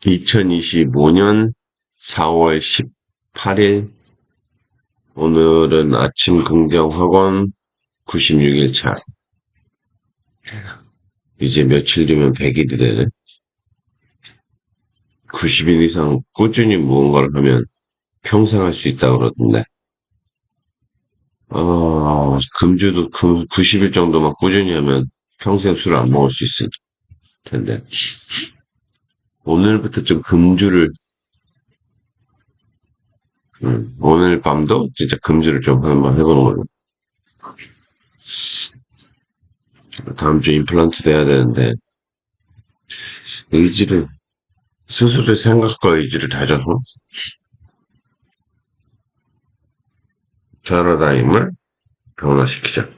2025년 4월 18일 오늘은 아침 긍정학원 96일 차. 이제 며칠 뒤면 100일이 되네. 90일 이상 꾸준히 무언가를 하면 평생 할 수 있다고 그러던데. 아, 금주도 금 90일 정도만 꾸준히 하면 평생 술을 안 먹을 수 있을 텐데 오늘부터 좀 금주를 음, 오늘 밤도 진짜 금주를 좀 한번 해보는 걸로. 다음 주 임플란트 돼야 되는데, 의지를, 스스로의 생각과 의지를 다져서, 패러다임을 변화시키자.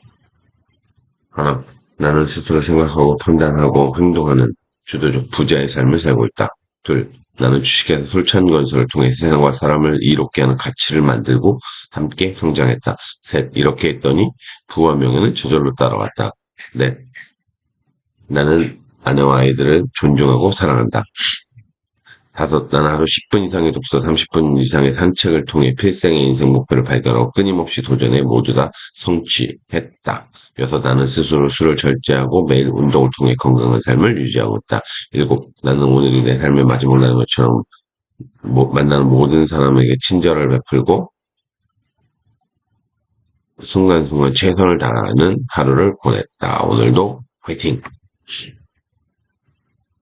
하나, 나는 스스로 생각하고 판단하고 행동하는 주도적 부자의 삶을 살고 있다. 둘, 나는 주식에서 솔찬 건설을 통해 세상과 사람을 이롭게 하는 가치를 만들고 함께 성장했다. 셋, 이렇게 했더니 부와 명예는 저절로 따라왔다. 넷, 나는 아내와 아이들을 존중하고 사랑한다. 다섯, 나는 하루 10분 이상의 독서, 30분 이상의 산책을 통해 필생의 인생 목표를 발견하고 끊임없이 도전해 모두 다 성취했다. 여섯, 나는 스스로 술을 절제하고 매일 운동을 통해 건강한 삶을 유지하고 있다. 일곱, 나는 오늘이 내 삶의 마지막 날인 것처럼 모- 만나는 모든 사람에게 친절을 베풀고 순간순간 최선을 다하는 하루를 보냈다. 오늘도 화이팅!